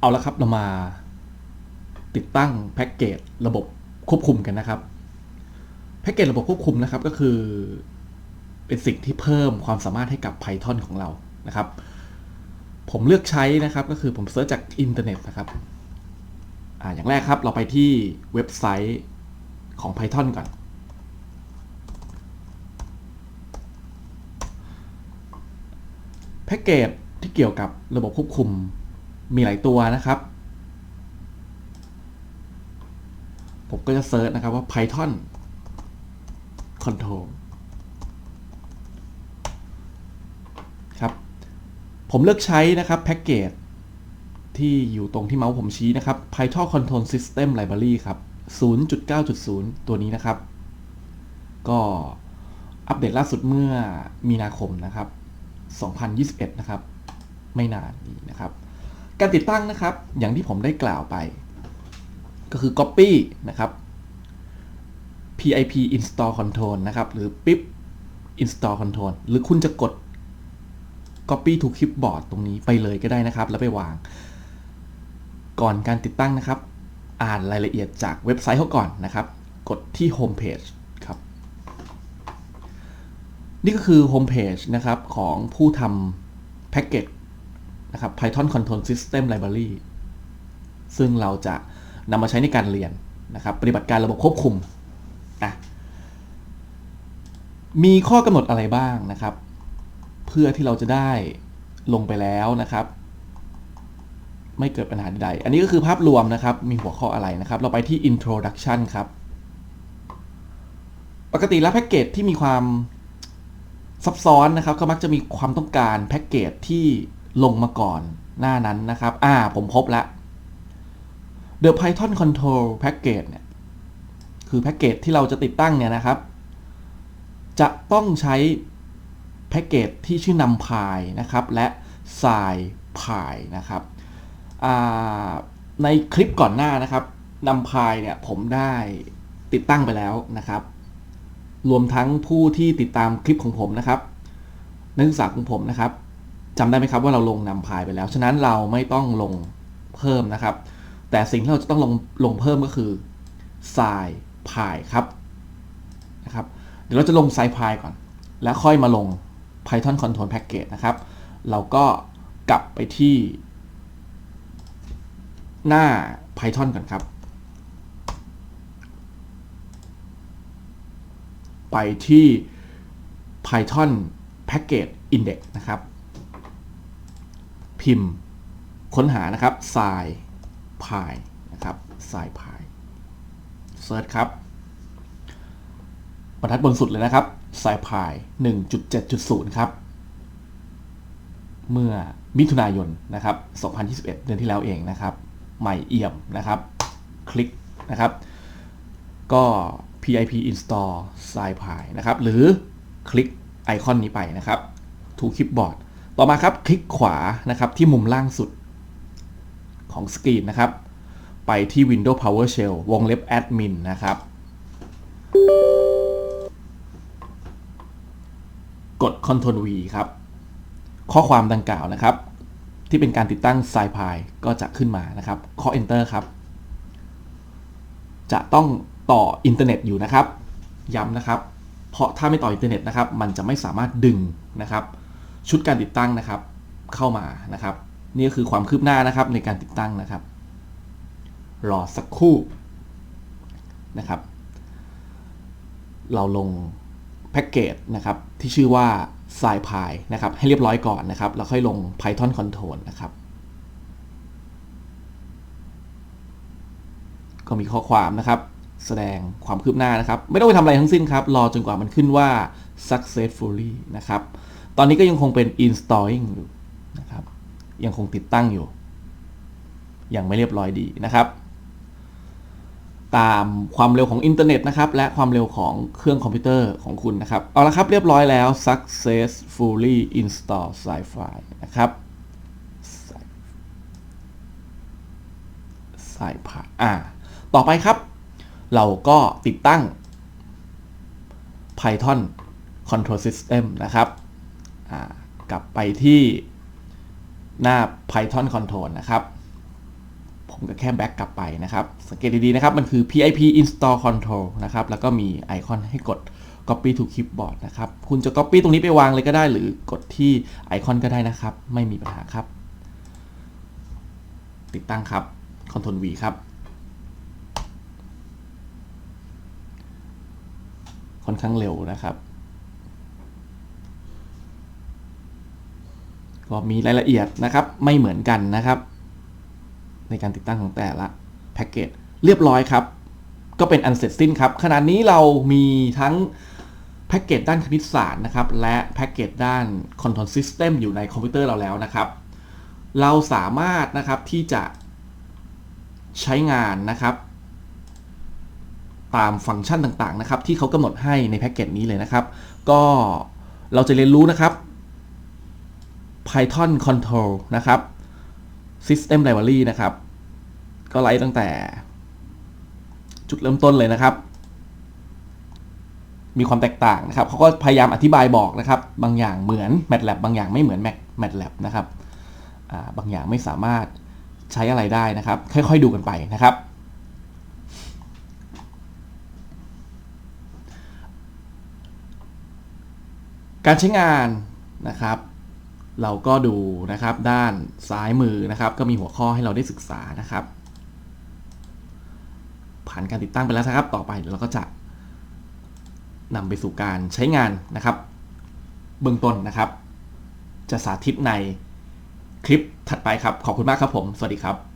เอาละครับเรามาติดตั้งแพ็กเกจระบบควบคุมกันนะครับแพ็กเกจระบบควบคุมนะครับก็คือ เป็นสิ่งที่เพิ่มความสามารถให้กับ Python ของเรานะครับ ผมเลือกใช้นะครับก็คือผมเซิร์ชจากอินเทอร์เน็ตนะครับออย่างแรกครับเราไปที่เว็บไซต์ของ Python ก่อน แพ็กเกจที่เกี่ยวกับระบบควบคุม มีหลายตัวนะครับ ผมก็จะเซิร์ชนะครับว่า Python Control ครับ ผมเลือกใช้นะครับแพ็กเกจที่อยู่ตรงที่เมาส์ผมชี้นะครับ Python Control System Library ครับ 0.9.0 ตัวนี้นะครับ ก็อัปเดตล่าสุดเมื่อมีนาคมนะครับ 2021 นะครับ ไม่นานนี้นะครับ การติดตั้งนะครับ อย่างที่ผมได้กล่าวไป ก็คือ copy นะครับ pip install control นะครับ หรือ pip install control หรือคุณจะกด copy to clipboard ตรงนี้ไปเลยก็ได้นะครับ แล้วไปวาง ก่อนการติดตั้งนะครับ อ่านรายละเอียดจากเว็บไซต์เขาก่อนนะครับ กดที่ home page ครับ นี่ก็คือ home page นะครับของผู้ทำแพ็กเกจ นะครับ Python Control System Library ซึ่งเราจะนำมาใช้ในการเรียนนะครับ ปฏิบัติการระบบควบคุมนะมีข้อกำหนดอะไรบ้างนะครับ เพื่อที่เราจะได้ลงไปแล้วนะครับ ไม่เกิดปัญหาใดๆอันนี้ก็คือภาพรวมนะครับ มีหัวข้ออะไรนะครับ เราไปที่ introduction ครับ ปกติแล้วแพ็กเกจที่มีความซับซ้อนนะครับก็มักจะมีความต้องการแพ็กเกจที่ ลงมาก่อนหน้านั้นนะครับ อ่า ผมพบแล้ว The Python Control Package เนี่ย คือแพ็กเกจที่เราจะติดตั้งเนี่ยนะครับ จะต้องใช้แพ็กเกจที่ชื่อนำพายนะครับ และสายพายนะครับ ในคลิปก่อนหน้านะครับนำพายเนี่ยผมได้ติดตั้งไปแล้วนะครับ รวมทั้งผู้ที่ติดตามคลิปของผมนะครับ นักศึกษาของผมนะครับ จำได้ไหมครับว่าเราลงนำพายไปแล้ว ฉะนั้นเราไม่ต้องลงเพิ่มนะครับ แต่สิ่งที่เราจะต้องลงลงเพิ่มก็คือสายพายครับนะครับ เดี๋ยวเราจะลงสายพายก่อน แล้วค่อยมาลง Python Control Package นะครับ เราก็กลับไปที่หน้า Python ก่อนครับ ไปที่ Python Package Index นะครับ พิมพ์ ค้นหานะครับ s i พายนะครับ s i พายเซิร์ชครับบรรทัดบนสุดเลยนะครับ s i พาย1.7.0 ครับ เมื่อมิถุนายนนะครับ 2021 เดือนที่แล้วเองนะครับ ใหม่เอี่ยมนะครับ คลิกนะครับ ก็ pip install scipy นะครับ หรือคลิกไอคอนนี้ไปนะครับ to clipboard ต่อมาครับคลิกขวานะครับที่มุมล่างสุดของสกรีนนะครับ ไปที่ Windows PowerShell วงเล็บ Admin นะครับ กด Ctrl V ครับ ข้อความดังกล่าวนะครับ ที่เป็นการติดตั้ง SciPy ก็จะขึ้นมานะครับเคาะ Enter ครับ จะต้องต่ออินเทอร์เน็ตอยู่นะครับ ย้ำนะครับ เพราะถ้าไม่ต่ออินเทอร์เน็ตนะครับ มันจะไม่สามารถดึงนะครับ ชุดการติดตั้งนะครับ เข้ามานะครับ นี่ก็คือความคืบหน้านะครับในการติดตั้งนะครับ รอสักครู่นะครับ เราลงแพ็กเกจนะครับที่ชื่อว่า s c i p y นะครับ ให้เรียบร้อยก่อนนะครับ แล้วค่อยลง Python Control นะครับ ก็มีข้อความนะครับ แสดงความคืบหน้านะครับ ไม่ต้องไปทำอะไรทั้งสิ้นครับ รอจนกว่ามันขึ้นว่า successfully นะครับ ตอนนี้ก็ยังคงเป็น installing อยู่นะครับ ยังคงติดตั้งอยู่ ยังไม่เรียบร้อยดีนะครับ ตามความเร็วของอินเทอร์เน็ตนะครับ และความเร็วของเครื่องคอมพิวเตอร์ของคุณนะครับ เอาละครับเรียบร้อยแล้ว successfully install sci-fi นะครับ sci-fi อ่า ต่อไปครับ เราก็ติดตั้ง Python Control System นะครับ กลับไปที่หน้า Python Control นะครับ ผมก็แค่แบ็กกลับไปนะครับ สังเกตดี ๆ นะครับ มันคือ PIP install control นะครับ แล้วก็มีไอคอนให้กด copy to clipboard นะครับ คุณจะ copy ตรงนี้ไปวางเลยก็ได้ หรือกดที่ไอคอนก็ได้นะครับ ไม่มีปัญหาครับ ติดตั้งครับ Control V ครับ ค่อนข้างเร็วนะครับ ก็มีรายละเอียดนะครับ ไม่เหมือนกันนะครับ ในการติดตั้งของแต่ละแพ็กเกจเรียบร้อยครับ ก็เป็นอันเสร็จสิ้นครับ ขณะนี้เรามีทั้งแพ็กเกจด้านคณิตศาสตร์นะครับ และแพ็กเกจด้าน Control System อยู่ในคอมพิวเตอร์เราแล้วนะครับ เราสามารถนะครับที่จะใช้งานนะครับ ตามฟังก์ชันต่างๆนะครับ ที่เขากำหนดให้ในแพ็กเกจนี้เลยนะครับ ก็เราจะเรียนรู้นะครับ Python Control นะครับ System Library นะครับ ก็ไล่ตั้งแต่ จุดเริ่มต้นเลยนะครับ มีความแตกต่างนะครับเขาก็พยายามอธิบายบอกนะครับ บางอย่างเหมือน MATLAB บางอย่างไม่เหมือน MATLAB นะครับบางอย่างไม่สามารถใช้อะไรได้นะครับ ค่อย ๆ ดูกันไปนะครับการใช้งานนะครับ เราก็ดูนะครับด้านซ้ายมือนะครับ ก็มีหัวข้อให้เราได้ศึกษานะครับ ผ่านการติดตั้งไปแล้วนะครับ ต่อไปเราก็จะนำไปสู่การใช้งานนะครับ เบื้องต้นนะครับ จะสาธิตในคลิปถัดไปครับ ขอบคุณมากครับผม สวัสดีครับ